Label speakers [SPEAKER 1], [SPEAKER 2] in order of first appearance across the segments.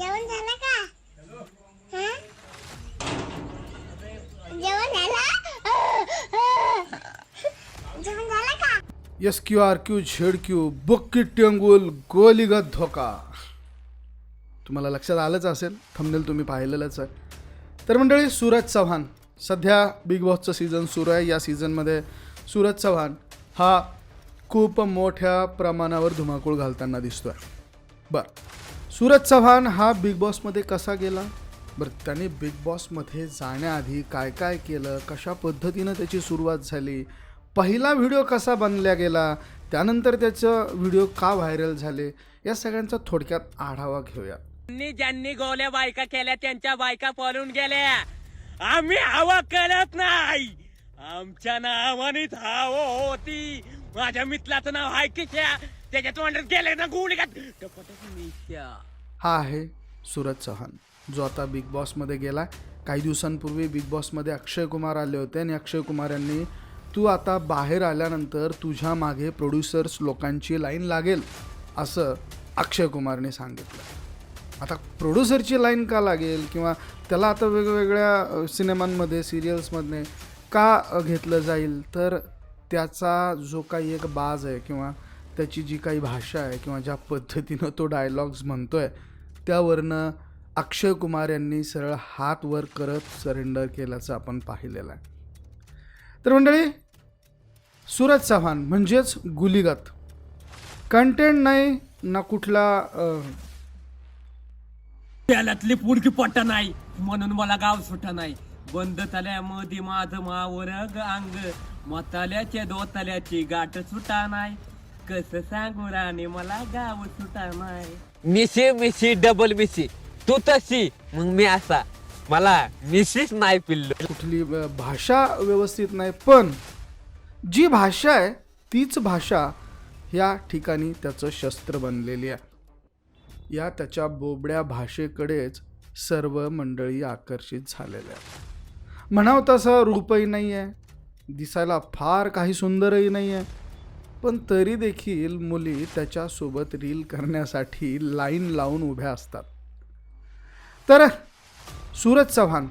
[SPEAKER 1] जेवण झालं का? हा? जेवण झालं? जेवण झालं का?
[SPEAKER 2] S Q R Q Z Q बुक्की टेंगुल गोलीगत धोका. तुम्हाला लक्षात आलंच असेल थंबनेल तुम्ही पाहिलेलंच आहे. तर मंडळी सूरज चव्हाण. सध्या बिग बॉसचं सीझन सुरू आहे. या सीझनमध्ये सूरज चव्हाण हा खूप मोठ्या प्रमाणावर धुमाकूळ घालताना दिसतो आहे बरं. सूरज चव्हाण हा बिग बॉसमध्ये कसा गेला? बरं त्याने बिग बॉसमध्ये जाण्याआधी काय काय केलं? कशा पद्धतीनं त्याची सुरुवात झाली? पहिला व्हिडिओ कसा बनला गेला? त्यानंतर त्याचं व्हिडिओ का व्हायरल झाले? या सगळ्यांचा थोडक्यात आढावा घेऊया.
[SPEAKER 3] ज्यांनी ज्यांनी गोल्या बायका केल्या त्यांच्या बायका पळून गेल्या. आम्ही हवा करत नाही. आमच्या नावाने धाव होती. माझ्या मित्राचं नाव आहे किशा. त्याच्या तोंडात गेले ना गोळी का
[SPEAKER 2] हा आहे सूरज चव्हाण. जो आता बिग बॉसमध्ये गेला काही दिवसांपूर्वी बिग बॉसमध्ये अक्षय कुमार आले होते आणि अक्षय कुमार यांनी तू आता बाहेर आल्यानंतर तुझ्या मागे प्रोड्युसर्स लोकांची लाईन लागेल असं अक्षय कुमारने सांगितलं. आता प्रोड्युसरची लाईन का लागेल किंवा त्याला आता वेगवेगळ्या सिनेमांमध्ये सिरियल्समध्ये का घेतलं जाईल तर त्याचा जो काही एक बाज आहे किंवा त्याची जी काही भाषा आहे किंवा ज्या पद्धतीनं तो डायलॉग्स म्हणतो आहे त्यावरनं अक्षय कुमार यांनी सरळ हात वर करत सरेंडर केल्याचं आपण पाहिलेलं आहे. तर मंडळी सूरज चव्हाण म्हणजेच गुलीगत. कंटेंट नाही ना कुठला त्याल्यातली
[SPEAKER 3] त्यालातली पुडकी पट्ट नाही म्हणून मला गाव सुट नाही. बंद तल्यामध्ये माझं मावर अंग मताल्याच्या दोताल्याची गाठ सुटा नाही. कस सांगू राणे मला गाव सुटा नाही मिशी मिशी डबल मिशी. तू तशी मग मी असा. मला मिशीच नाही पिल्लो.
[SPEAKER 2] कुठली अ, भाषा व्यवस्थित नाही पण जी भाषा आहे तीच भाषा या ठिकाणी त्याचं शस्त्र बनलेली आहे. या त्याच्या बोबड्या भाषेकडेच सर्व मंडळी आकर्षित झालेल्या आहेत. म्हणावं तसं रूपही नाही आहे दिसायला फार काही सुंदरही नाही आहे पण तरी देखील मुली त्याच्यासोबत रील करण्यासाठी लाईन लावून उभ्या असतात. तर सूरज चव्हाण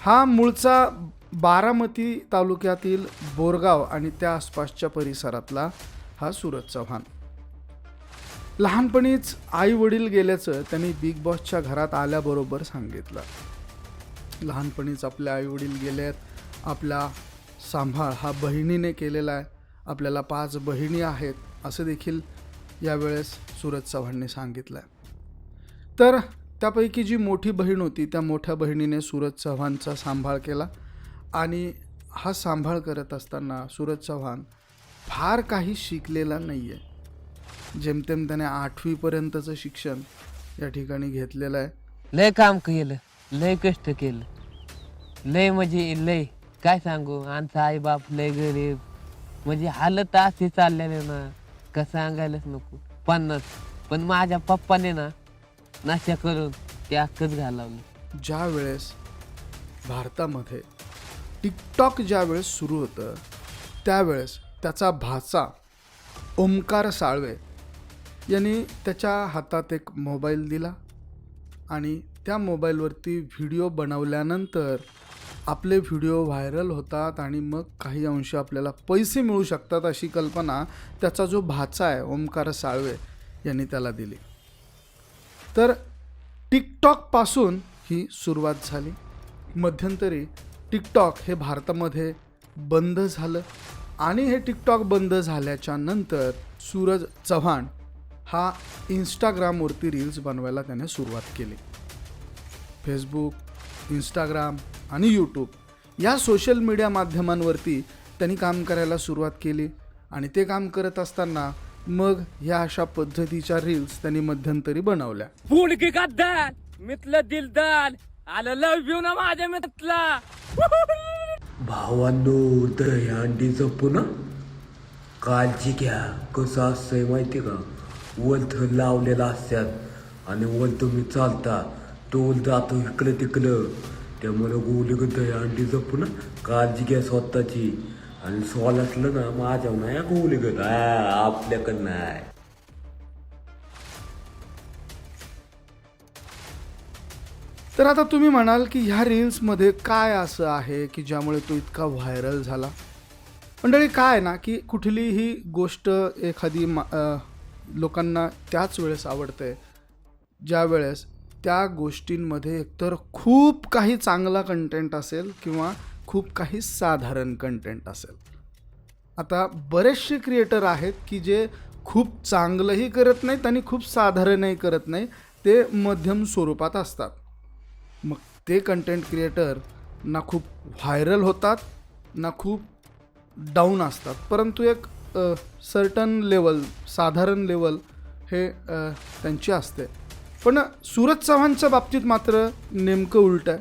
[SPEAKER 2] हा मूळचा बारामती तालुक्यातील बोरगाव आणि त्या आसपासच्या परिसरातला हा सूरज चव्हाण. लहानपणीच आई वडील गेल्याचं त्यांनी बिग बॉसच्या घरात आल्याबरोबर सांगितलं. लहानपणीच आपल्या आई वडील गेल्यात आपला सांभाळ हा बहिणीने केलेला आहे. आपल्याला पाच बहिणी आहेत असं देखील यावेळेस सूरज चव्हाणने सांगितलं आहे तर त्यापैकी जी मोठी बहीण होती त्या मोठ्या बहिणीने सूरज चव्हाणचा सांभाळ केला आणि हा सांभाळ करत असताना सूरज चव्हाण फार काही शिकलेला नाही आहे जेमतेम त्याने आठवीपर्यंतचं शिक्षण या ठिकाणी घेतलेलं आहे.
[SPEAKER 4] लय काम केलं लय कष्ट केलं. लय म्हणजे लय काय सांगू? आमचा आई बाप लय गरीब. म्हणजे हालत असे चाललेले ना कसं सांगायलाच नको. पन्नास. पण माझ्या पप्पाने ना नाश्या करून ते अक्कच घालवली.
[SPEAKER 2] ज्या वेळेस भारतामध्ये टिकटॉक ज्या वेळेस सुरू होतं त्यावेळेस त्याचा भाचा ओमकार साळवे यांनी त्याच्या हातात एक मोबाईल दिला आणि त्या मोबाईलवरती व्हिडिओ बनवल्यानंतर आपले व्हिडिओ व्हायरल होतात आणि मग काही अंश आपल्याला पैसे मिळू शकतात अशी कल्पना त्याचा जो भाचा आहे ओमकार साळवे यांनी त्याला दिली. तर टिकटॉकपासून ही सुरुवात झाली. मध्यंतरी टिकटॉक हे भारतामध्ये बंद झालं आणि हे टिकटॉक बंद झाल्याच्यानंतर सूरज चव्हाण हा इंस्टाग्रामवरती रील्स बनवायला त्याने सुरुवात केली. फेसबुक इंस्टाग्राम आणि यूट्यूब या सोशल मीडिया माध्यमांवरती त्यांनी काम करायला सुरुवात केली आणि ते काम करत असताना मग ह्या अशा पद्धतीच्या रील्स त्यांनी मध्यंतरी बनवल्या.
[SPEAKER 3] पुडकी गद्दार मितलं दिलदार आलं लव यू ना माझ्या मित्रातला
[SPEAKER 5] भावांनो दहीहंडी जपू ना. काळजी घ्या. कसं असतंय माहिती का? वलथ लावलेला असतात आणि वर तुम्ही चालता. टोल जातो इकडं तिकडं. त्यामुळे गोली दहीहंडी अंडी जपून काळजी घ्या स्वतःची. आणि सॉल असलं ना माझ्या नाही गोली गत आपल्याकडं नाही.
[SPEAKER 2] तर आता तुम्ही म्हणाल की ह्या रील्समध्ये काय असं आहे की ज्यामुळे तो इतका व्हायरल झाला? मंडळी काय आहे ना की कुठलीही गोष्ट एखादी मा लोकांना त्याच वेळेस आवडते. ज्या वेळेस त्या गोष्टींमध्ये एकतर खूप काही चांगला कंटेंट असेल किंवा खूप काही साधारण कंटेंट असेल. आता बरेचसे क्रिएटर आहेत की जे खूप चांगलंही करत नाहीत आणि खूप साधारणही करत नाही ते मध्यम स्वरूपात असतात. मग ते कंटेंट क्रिएटर ना खूप व्हायरल होतात ना खूप डाऊन असतात. परंतु एक सर्टन लेवल साधारण लेवल हे त्यांची असते. पण सूरज चव्हाणच्या बाबतीत मात्र नेमकं उलट आहे.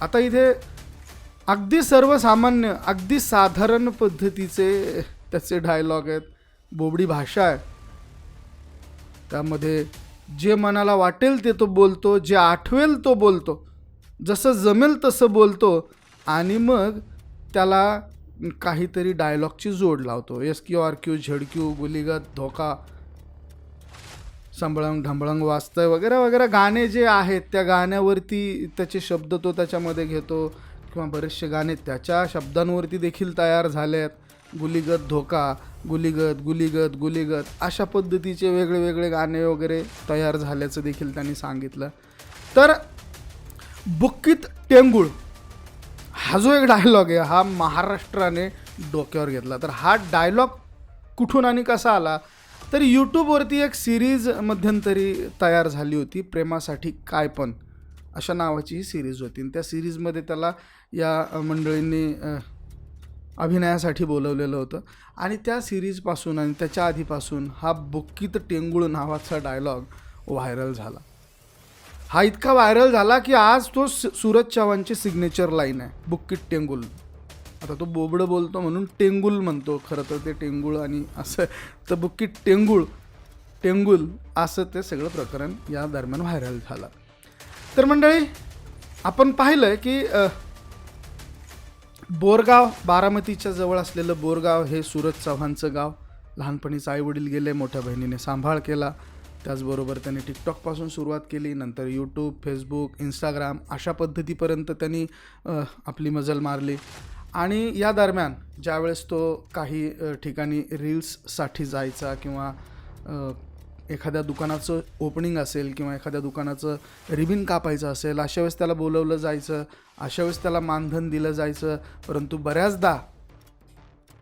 [SPEAKER 2] आता इथे अगदी सर्वसामान्य अगदी साधारण पद्धतीचे त्याचे डायलॉग आहेत. बोबडी भाषा आहे. त्यामध्ये जे मनाला वाटेल ते तो बोलतो जे आठवेल तो बोलतो. जसं जमेल तसं बोलतो आणि मग त्याला काहीतरी डायलॉगची जोड लावतो. S Q R Q Z Q गुलीगत धोका संभळंग ढंबळंग वाजतंय वगैरे वगैरे. गाणे जे आहेत त्या गाण्यावरती त्याचे शब्द तो त्याच्यामध्ये घेतो. किंवा बरेचसे गाणे त्याच्या शब्दांवरती देखील तयार झाले आहेत गुलिगत धोका गुलिगत गुलिगत गुलीगत. अशा पद्धतीचे वेगळे वेगळे गाणे वगैरे तयार झाल्याचं देखील त्यांनी सांगितलं. तर बुक्कीत टेंगुळ. हा जो एक डायलॉग आहे हा महाराष्ट्राने डोक्यावर घेतला. तर हा डायलॉग कुठून आणि कसा आला? तर यूट्यूबवरती एक सिरीज मध्यंतरी तयार झाली होती प्रेमासाठी काय पण अशा नावाची ही सिरीज होती. आणि त्या सिरीजमध्ये त्याला या मंडळींनी अभिनयासाठी बोलवलेलं होतं. आणि त्या सिरीजपासून आणि त्याच्या आधीपासून हा बुक्कीत टेंगुळ नावाचा डायलॉग व्हायरल झाला. हा इतका व्हायरल झाला की आज तो स- सूरज चव्हाणची सिग्नेचर लाईन आहे बुक्कीट टेंगुल आता तो बोबडं बोलतो म्हणून टेंगुल म्हणतो खरं तर ते टेंगुळ आणि असं तर बुक्की टेंगुळ टेंगुल असं ते सगळं प्रकरण या दरम्यान व्हायरल झालं. तर मंडळी आपण पाहिलं की बोरगाव बारामतीच्या जवळ असलेलं बोरगाव हे सूरज चव्हाणचं गाव. लहानपणीच आईवडील गेले मोठ्या बहिणीने सांभाळ केला. त्याचबरोबर त्यांनी टिकटॉकपासून सुरुवात केली नंतर यूट्यूब फेसबुक इंस्टाग्राम अशा पद्धतीपर्यंत त्यांनी आपली मजल मारली. आणि या दरम्यान ज्यावेळेस तो काही ठिकाणी रील्ससाठी जायचा किंवा एखाद्या दुकानाचं ओपनिंग असेल किंवा एखाद्या दुकानाचं रिबिन कापायचं असेल अशा वेळेस त्याला बोलवलं जायचं अशा वेळेस त्याला मानधन दिलं जायचं परंतु बऱ्याचदा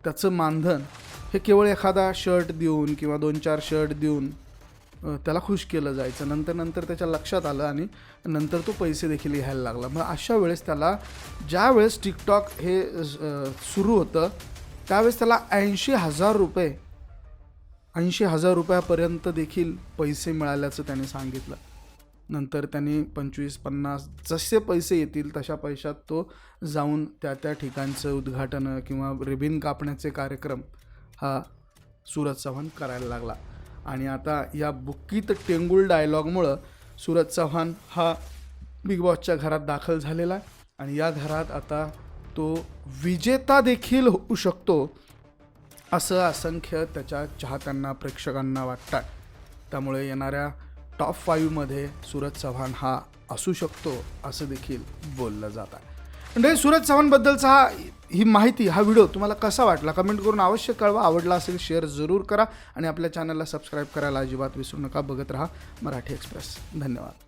[SPEAKER 2] त्याचं मानधन हे केवळ एखादा शर्ट देऊन किंवा दोन चार शर्ट देऊन त्याला खुश केलं जायचं. नंतर नंतर त्याच्या लक्षात आलं आणि नंतर तो पैसे देखील घ्यायला लागला. मग अशा वेळेस त्याला ज्या वेळेस टिकटॉक हे सुरू होतं त्यावेळेस त्याला ऐंशी हजार रुपये ऐंशी हजार रुपयापर्यंत देखील पैसे मिळाल्याचं त्याने सांगितलं. नंतर त्यांनी पंचवीस पन्नास जसे पैसे येतील तशा पैशात तो जाऊन त्या त्या ठिकाणचं उद्घाटनं किंवा रिबिन कापण्याचे कार्यक्रम हा सूरज चव्हाण करायला लागला. आणि आता या बुक्कीत टेंगुळ डायलॉगमुळं सूरज चव्हाण हा बिग बॉसच्या घरात दाखल झालेला आहे. आणि या घरात आता तो विजेता देखील होऊ शकतो असं असंख्य त्याच्या चाहत्यांना प्रेक्षकांना वाटतं. त्यामुळे येणाऱ्या टॉप फाईव्हमध्ये सूरज चव्हाण हा असू शकतो असं देखील बोललं जात आहे. म्हणजे सूरज सावंतबद्दलचा हा ही माहिती हा व्हिडिओ तुम्हाला कसा वाटला? कमेंट करून अवश्य कळवा. आवडला असेल शेअर जरूर करा आणि आपल्या चॅनलला सबस्क्राईब करायला अजिबात विसरू नका. बघत राहा मराठी एक्सप्रेस. धन्यवाद.